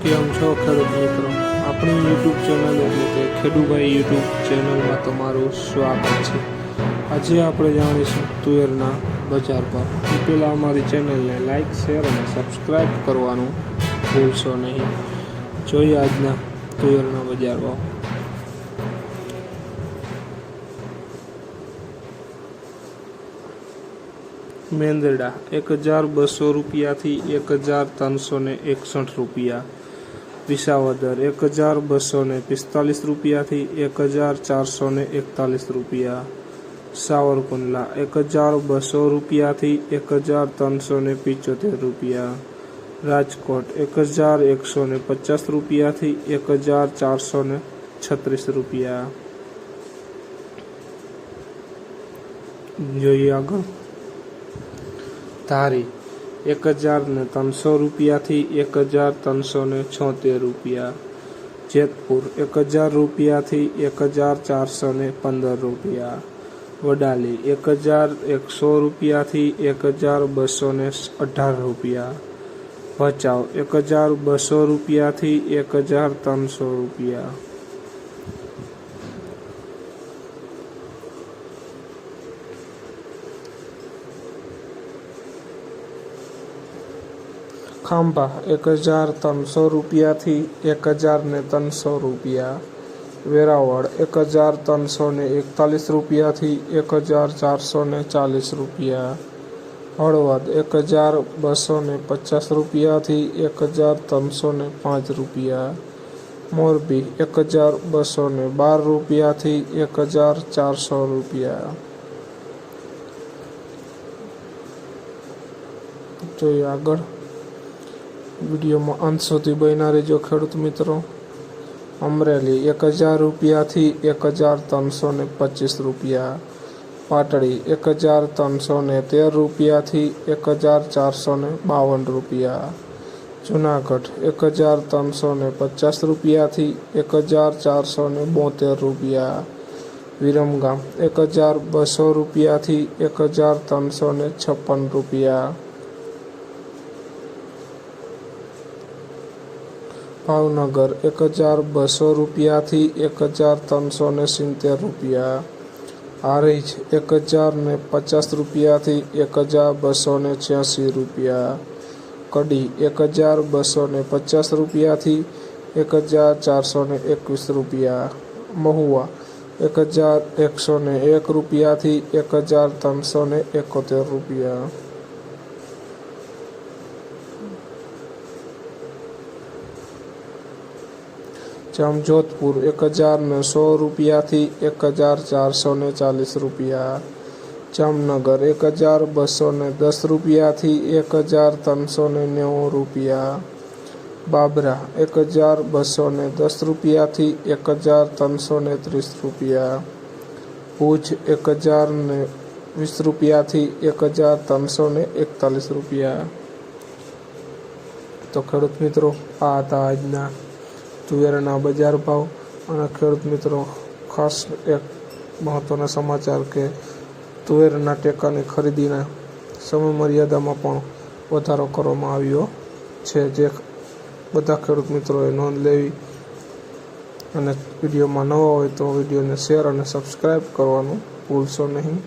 કેમ છો, ખેડૂત મિત્રો? આપણી યુટ્યુબ ચેનલ એટલે કે ખેડૂભાઈ યુટ્યુબ ચેનલમાં તમારું સ્વાગત છે. આજે આપણે જાણીશું તુવેરના બજાર પર પહેલાં અમારી ચેનલને લાઇક શેર અને સબસ્ક્રાઈબ કરવાનું ભૂલશો નહીં. જોઈએ આજના તુવેરના બજાર ભાવ. મેંદરડા એક હજાર બસો રૂપિયાથી એક હજાર ત્રણસો એકસઠ રૂપિયા. વિસાવદર એક હજાર બસો ને પિસ્તાલીસ રૂપિયાથી એક હજાર ચારસો ને એકતાલીસ રૂપિયા. સાવરકુંડલા એક હજાર બસો રૂપિયાથી એક હજાર ત્રણસો ને પિચોતેર રૂપિયા. રાજકોટ એક હજાર એકસો ને પચાસ રૂપિયાથી એક હજાર ચારસો ને છત્રીસ રૂપિયા. જોઈએ આગળ. ધારી એક હજાર ને ત્રણસો રૂપિયાથી એક હજાર ત્રણસો ને છોતેર રૂપિયા. જેતપુર એક હજાર રૂપિયાથી એક હજાર ચારસો ને પંદર રૂપિયા. વડાલી એક હજાર એકસો રૂપિયાથી એક હજાર બસો ને અઢાર રૂપિયા. ભચાઉ એક હજાર બસો રૂપિયાથી એક હજાર ત્રણસો રૂપિયા. ખાંભા એક હજાર ત્રણસો રૂપિયાથી એક હજાર ને ત્રણસો રૂપિયા. વેરાવળ એક હજાર ત્રણસો ને એકતાલીસ રૂપિયાથી એક હજાર ચારસો ને ચાલીસ રૂપિયા. હળવદ એક હજાર બસો ને પચાસ રૂપિયાથી એક હજાર ત્રણસો ને પાંચ રૂપિયા. મોરબી એક હજાર બસો ને બાર રૂપિયાથી એક હજાર ચારસો રૂપિયા. જોઈએ આગળ. વિડીયોમાં અંત સુધી બન્યા રહેજો ખેડૂત મિત્રો અમરેલી એક હજાર રૂપિયાથી એક હજાર ત્રણસો ને પચીસ રૂપિયા પાટડી એક હજાર ત્રણસો ને તેર રૂપિયાથી એક હજાર ચારસો ને બાવન રૂપિયા, જુનાગઢ એક હજાર ત્રણસો ને પચાસ રૂપિયાથી એક હજાર ચારસો ને બોતેર રૂપિયા, વિરમગામ એક હજાર બસો રૂપિયાથી એક હજાર ત્રણસો ને છપ્પન રૂપિયા ભાવનગર એક હજાર બસો રૂપિયાથી એક હજાર ત્રણસો ને સિત્તેર રૂપિયા. હારીજ એક હજાર ને પચાસ રૂપિયાથી એક હજાર બસો ને છ્યાસી રૂપિયા. કડી એક હજાર બસો ને પચાસ રૂપિયાથી એક હજાર ચારસો ને એકવીસ રૂપિયા. મહુવા એક હજાર એકસો ને એક રૂપિયાથી એક હજાર ત્રણસો ને એકોતેર રૂપિયા. જામજોધપુર એક હજાર ને સો રૂપિયાથી એક હજાર ચારસો ને ચાલીસ રૂપિયા. જામનગર એક હજાર બસો ને દસ રૂપિયાથી એક હજાર ત્રણસો ને નેવું રૂપિયા. બાબરા એક હજાર બસો ને દસ રૂપિયાથી એક હજાર ત્રણસો ને ત્રીસ રૂપિયા. ભુજ એક હજાર ને વીસ રૂપિયાથી એક હજાર ત્રણસો ને એકતાલીસ રૂપિયા. તો ખેડૂત મિત્રો, આ હતા આજના તુવેરના બજાર ભાવ. અને ખેડૂત મિત્રો, ખાસ એક મહત્ત્વના સમાચાર કે તુવેરના ટેકાની ખરીદીના સમય મર્યાદામાં પણ વધારો કરવામાં આવ્યો છે. જે બધા ખેડૂત મિત્રોએ નોંધ લેવી અને વિડીયોમાં નવા હોય તો વિડીયોને શેર અને સબસ્ક્રાઈબ કરવાનું ભૂલશો નહીં.